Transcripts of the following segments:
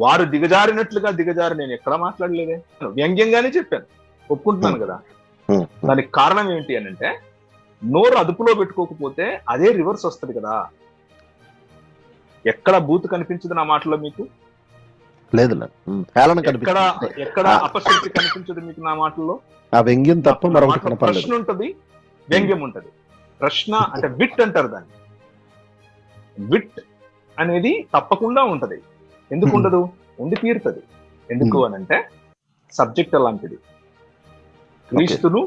వారు దిగజారినట్లుగా దిగజారి నేను ఎక్కడా మాట్లాడలేదే? వ్యంగ్యంగానే చెప్పాను. ఒప్పుకుంటున్నాను కదా. దానికి కారణం ఏంటి అని అంటే నోరు అదుపులో పెట్టుకోకపోతే అదే రివర్స్ వస్తది కదా. ఎక్కడ బూత్ కనిపించదు నా మాటలో మీకు? లేదు ఎక్కడ ఎక్కడ అపశక్తి కనిపించదు మీకు నా మాటల్లో ఆ వ్యంగ్యం తప్ప మరొకటి ప్రశ్న ఉంటది వ్యంగ్యం ఉంటది. ప్రశ్న అంటే విట్ అంటారు దాన్ని. విట్ అనేది తప్పకుండా ఉంటది. ఎందుకు. ఉండదు ఉండి తీరుతుంది ఎందుకు. అని అంటే సబ్జెక్ట్ అలాంటిది క్రీస్తును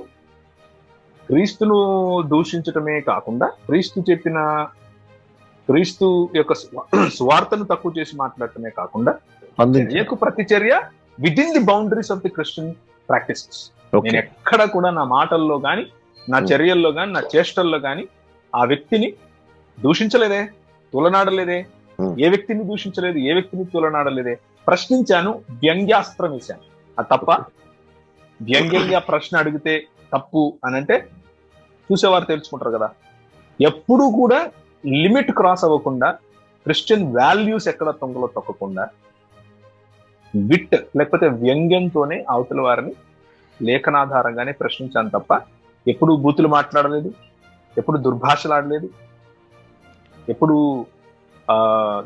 క్రీస్తును దూషించటమే కాకుండా క్రీస్తు చెప్పిన క్రీస్తు యొక్క స్వ- స్వార్థను తక్కువ చేసి మాట్లాడటమే కాకుండా చర్యకు ప్రతిచర్య within the boundaries of the Christian practices okay నేను ఎక్కడ కూడా నా మాటల్లో గాని నా. చర్యల్లో గాని నా చేష్టల్లో గాని ఆ వ్యక్తిని దూషించలేదే తులనాడలేదే. ఏ వ్యక్తిని దూషించలేదు ఏ వ్యక్తిని తులనాడలేదే. ప్రశ్నించాను వ్యంగ్యాస్త్రం వేశాను. అది తప్ప వ్యంగ్యంగా ప్రశ్న అడిగితే తప్పు అని అంటే చూసేవారు తెలుసుకుంటారు కదా. ఎప్పుడూ కూడా లిమిట్ క్రాస్ అవ్వకుండా క్రిస్టియన్ వాల్యూస్ ఎక్కడ తొంగలో తొక్కకుండా విట్ లేకపోతే వ్యంగ్యంతోనే అవతల వారిని లేఖనాధారంగానే ప్రశ్నించాను తప్ప ఎప్పుడు బూతులు మాట్లాడలేదు ఎప్పుడు దుర్భాషలాడలేదు ఎప్పుడు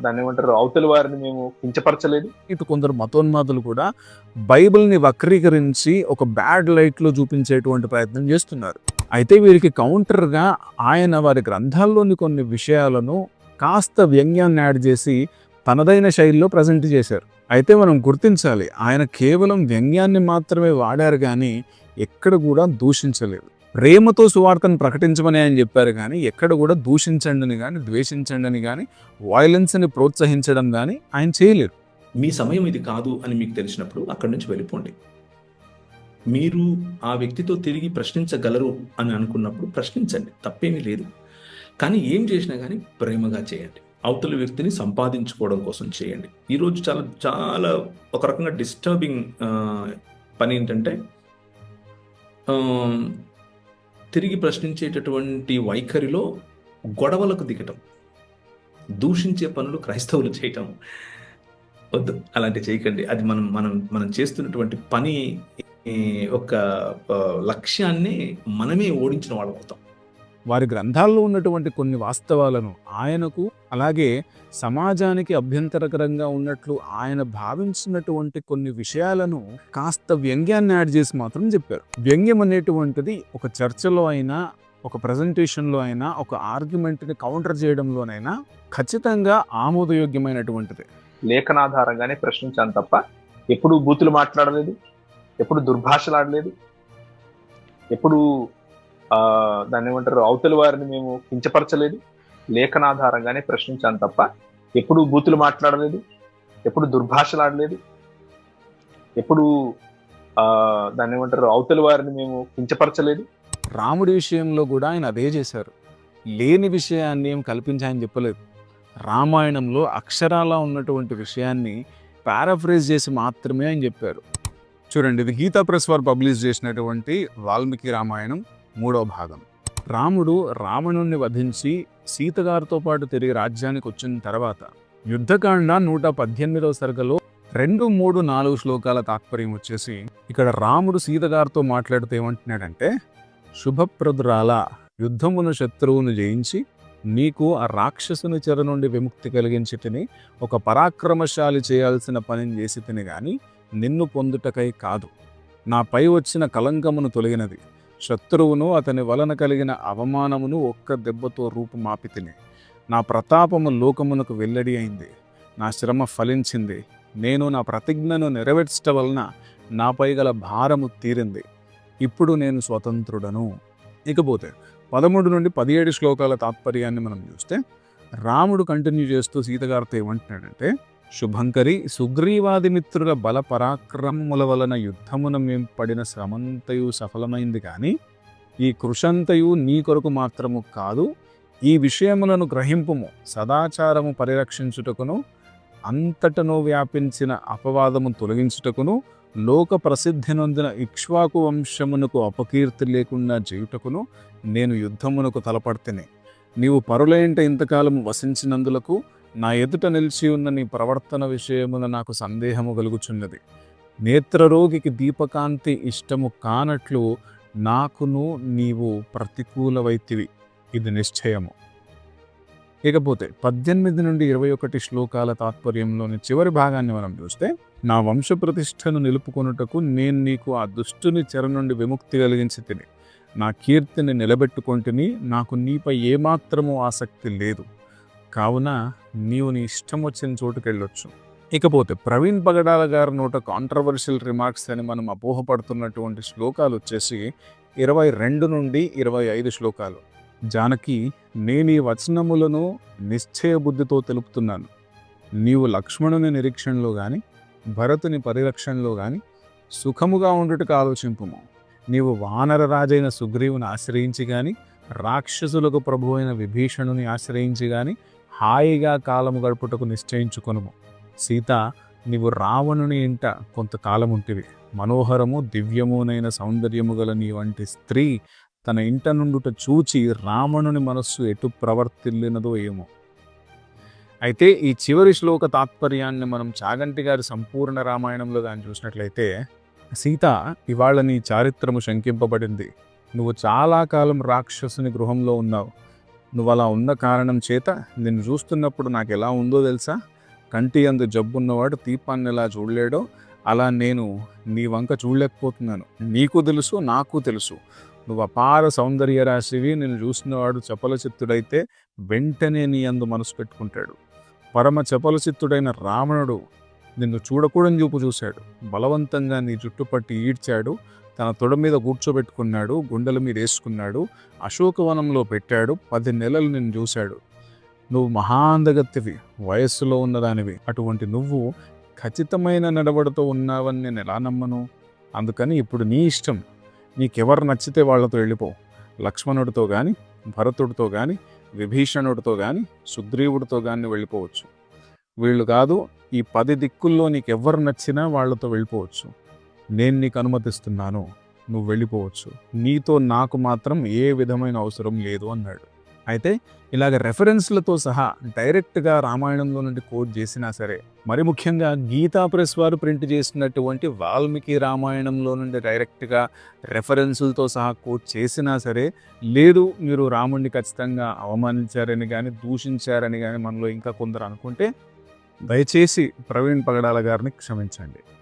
దాన్ని ఏమంటారు అవతల వారిని మేము కించపరచలేదు. ఇటు కొందరు మతోన్మాదులు కూడా బైబిల్ని వక్రీకరించి ఒక బ్యాడ్ లైట్లో చూపించేటువంటి ప్రయత్నం చేస్తున్నారు. అయితే వీరికి కౌంటర్గా ఆయన వారి గ్రంథాల్లోని కొన్ని విషయాలను కాస్త వ్యంగ్యాన్ని యాడ్ చేసి తనదైన శైలిలో ప్రజెంట్ చేశారు. అయితే మనం గుర్తించాలి ఆయన కేవలం వ్యంగ్యాన్ని మాత్రమే వాడారు కానీ ఎక్కడ కూడా దూషించలేదు. ప్రేమతో సువార్తను ప్రకటించమని ఆయన చెప్పారు కానీ ఎక్కడ కూడా దూషించండి కానీ ద్వేషించండి అని కానీ వైలెన్స్ని ప్రోత్సహించడం కానీ ఆయన చేయలేరు. మీ సమయం ఇది కాదు అని మీకు తెలిసినప్పుడు అక్కడి నుంచి వెళ్ళిపోండి. మీరు ఆ వ్యక్తితో తిరిగి ప్రశ్నించగలరు అని అనుకున్నప్పుడు ప్రశ్నించండి తప్పేమీ లేదు. కానీ ఏం చేసినా కానీ ప్రేమగా చేయండి. అవతల వ్యక్తిని సంపాదించుకోవడం కోసం చేయండి. ఈరోజు చాలా చాలా ఒక రకంగా డిస్టర్బింగ్ పని ఏంటంటే తిరిగి ప్రశ్నించేటటువంటి వైఖరిలో గొడవలకు దిగటం దూషించే పనులు క్రైస్తవులు చేయటం. వద్దు అలాంటి చేయకండి. అది మనం మనం మనం చేస్తున్నటువంటి పని ఒక లక్ష్యాన్ని మనమే ఓడించిన వాళ్ళం అవుతాం. వారి గ్రంథాల్లో ఉన్నటువంటి కొన్ని వాస్తవాలను ఆయనకు అలాగే సమాజానికి అభ్యంతరకరంగా ఉన్నట్లు ఆయన భావించినటువంటి కొన్ని విషయాలను కాస్త వ్యంగ్యాన్ని యాడ్ చేసి మాత్రం చెప్పారు. వ్యంగ్యం అనేటువంటిది ఒక చర్చలో అయినా ఒక ప్రజెంటేషన్లో అయినా ఒక ఆర్గ్యుమెంట్ని కౌంటర్ చేయడంలోనైనా ఖచ్చితంగా ఆమోదయోగ్యమైనటువంటిది. లేఖనాధారంగానే ప్రశ్నించాను తప్ప ఎప్పుడు బూతులు మాట్లాడలేదు ఎప్పుడు దుర్భాషలాడలేదు ఎప్పుడు దాన్ని ఏమంటారు అవతల వారిని మేము కించపరచలేదు. లేఖనాధారంగానే ప్రశ్నించాను తప్ప ఎప్పుడు బూతులు మాట్లాడలేదు ఎప్పుడు దుర్భాషలాడలేదు ఎప్పుడు ఆ దాన్ని ఏమంటారు అవతల వారిని మేము కించపరచలేదు. రాముడి విషయంలో కూడా ఆయన అదే చేశారు. లేని విషయాన్ని ఏం కల్పించాయని చెప్పలేదు. రామాయణంలో అక్షరాల ఉన్నటువంటి విషయాన్ని పారాఫ్రేజ్ చేసి మాత్రమే ఆయన చెప్పారు. చూడండి ఇది గీతా ప్రెస్ వారు పబ్లిష్ చేసినటువంటి వాల్మీకి రామాయణం. మూడో భాగం. రాముడు రావణుణ్ణి వధించి సీతగారితో పాటు తిరిగి రాజ్యానికి వచ్చిన తర్వాత యుద్ధకాండ నూట పద్దెనిమిదవ సరుగలో రెండు మూడు నాలుగు శ్లోకాల తాత్పర్యం వచ్చేసి ఇక్కడ రాముడు సీతగారితో మాట్లాడుతూ ఏమంటున్నాడంటే శుభప్రదురాల యుద్ధమున శత్రువును జయించి నీకు ఆ రాక్షసుని చెర నుండి విముక్తి కలిగించి తిని ఒక పరాక్రమశాలి చేయాల్సిన పనిని చేసి తిని గాని నిన్ను పొందుటకై కాదు. నాపై వచ్చిన కలంకమును తొలగినది. శత్రువును అతని వలన కలిగిన అవమానమును ఒక్క దెబ్బతో రూపుమాపి తిని నా ప్రతాపము లోకమునకు వెల్లడి అయింది. నా శ్రమ ఫలించింది. నేను నా ప్రతిజ్ఞను నెరవేర్చట వలన నాపై గల భారము తీరింది. ఇప్పుడు నేను స్వతంత్రుడను. ఇకపోతే పదమూడు నుండి పదిహేడు శ్లోకాల తాత్పర్యాన్ని మనం చూస్తే రాముడు కంటిన్యూ చేస్తూ సీతగారితో ఏమంటున్నాడంటే శుభంకరి సుగ్రీవాది మిత్రుల బల పరాక్రమముల వలన యుద్ధమున మేం పడిన శ్రమంతయు సఫలమైంది కానీ ఈ కృషంతయు నీ కొరకు మాత్రము కాదు ఈ విషయములను గ్రహింపుము సదాచారము పరిరక్షించుటకును అంతటను వ్యాపించిన అపవాదము తొలగించుటకును లోక ప్రసిద్ధి నొందిన ఇక్ష్వాకు వంశమునకు అపకీర్తి లేకుండా చేయుటకును నేను యుద్ధమునకు తలపడితేనే. నీవు పరులైంట ఇంతకాలము వసించినందులకు నా ఎదుట నిలిచి ఉన్న నీ ప్రవర్తన విషయమున నాకు సందేహము కలుగుచున్నది. నేత్రరోగికి దీపకాంతి ఇష్టము కానట్లు నాకును నీవు ప్రతికూలవైతివి. ఇది నిశ్చయము. ఇకపోతే పద్దెనిమిది నుండి ఇరవై ఒకటి శ్లోకాల తాత్పర్యంలోని చివరి భాగాన్ని మనం చూస్తే నా వంశ ప్రతిష్టను నిలుపుకొనుటకు నేను నీకు ఆ దుష్టుని చెర నుండి విముక్తి కలిగించి తిని నా కీర్తిని నిలబెట్టుకొంటిని నాకు నీపై ఏమాత్రము ఆసక్తి లేదు. కావున నీవు నీ ఇష్టం వచ్చిన చోటుకెళ్ళొచ్చు. ఇకపోతే ప్రవీణ్ పగడాల గారి నోట కాంట్రవర్షియల్ రిమార్క్స్ అని మనం అపోహపడుతున్నటువంటి శ్లోకాలు వచ్చేసి ఇరవై రెండు నుండి ఇరవై ఐదు శ్లోకాలు. జానకి నేను ఈ వచనములను నిశ్చయ బుద్ధితో తెలుపుతున్నాను. నీవు లక్ష్మణుని నిరీక్షణలో కానీ భరతుని పరిరక్షణలో కానీ సుఖముగా ఉండుటకు ఆలోచింపుము. నీవు వానర రాజైన సుగ్రీవుని ఆశ్రయించి కానీ రాక్షసులకు ప్రభు అయిన విభీషణుని ఆశ్రయించి కానీ హాయిగా కాలము గడుపుటకు నిశ్చయించుకొనుము. సీత నీవు రావణుని ఇంట కొంతకాలం ఉంటివి మనోహరము దివ్యమునైన సౌందర్యము గల నీ వంటి స్త్రీ తన ఇంట నుండుట చూచి రావణుని మనస్సు ఎటు ప్రవర్తిల్లినదో ఏమో. అయితే ఈ చివరి శ్లోక తాత్పర్యాన్ని మనం చాగంటి గారి సంపూర్ణ రామాయణంలో కానీ చూసినట్లయితే సీత ఇవాళ నీ చారిత్రము శంకింపబడింది. నువ్వు చాలా కాలం రాక్షసుని గృహంలో ఉన్నావు. నువ్వు అలా ఉన్న కారణం చేత నిన్ను చూస్తున్నప్పుడు నాకు ఎలా ఉందో తెలుసా? కంటి అందు జబ్బున్నవాడు దీపాన్ని ఎలా చూడలేడో అలా నేను నీ వంక చూడలేకపోతున్నాను. నీకు తెలుసు నాకు తెలుసు. నువ్వు అపార సౌందర్య రాశివి నేను చూసినవాడు చపల చిత్తుడైతే వెంటనే నీ అందు మనసు పెట్టుకుంటాడు. పరమ చపల చిత్తుడైన రావణుడు నిన్ను చూడకూడని చూపు చూశాడు. బలవంతంగా నీ జుట్టుపట్టి ఈడ్చాడు. తన తొడ మీద కూర్చోబెట్టుకున్నాడు గుండెల మీద వేసుకున్నాడు అశోకవనంలో పెట్టాడు పది నెలలు నేను చూశాడు. నువ్వు మహాందగత్తివి వయస్సులో ఉన్నదానివి. అటువంటి నువ్వు ఖచ్చితమైన నడవడతో ఉన్నావని నేను ఎలా నమ్మను? అందుకని ఇప్పుడు నీ ఇష్టం. నీకెవరు నచ్చితే వాళ్ళతో వెళ్ళిపో. లక్ష్మణుడితో కానీ భరతుడితో కానీ విభీషణుడితో కానీ సుగ్రీవుడితో కానీ వెళ్ళిపోవచ్చు. వీళ్ళు కాదు ఈ పది దిక్కుల్లో నీకెవ్వరు నచ్చినా వాళ్ళతో వెళ్ళిపోవచ్చు. నేను నీకు అనుమతిస్తున్నాను. నువ్వు వెళ్ళిపోవచ్చు. నీతో నాకు మాత్రం ఏ విధమైన అవసరం లేదు అన్నాడు. అయితే ఇలాగ రెఫరెన్స్లతో సహా డైరెక్ట్గా రామాయణంలో నుండి కోట్ చేసినా సరే మరి ముఖ్యంగా గీతా ప్రెస్ వారు ప్రింట్ చేసినటువంటి వాల్మీకి రామాయణంలో నుండి డైరెక్ట్గా రెఫరెన్సులతో సహా కోట్ చేసినా సరే లేదు మీరు రాముడిని ఖచ్చితంగా అవమానించారని కానీ దూషించారని కానీ మనలో ఇంకా కొందరు అనుకుంటే దయచేసి ప్రవీణ్ పగడాల గారిని క్షమించండి.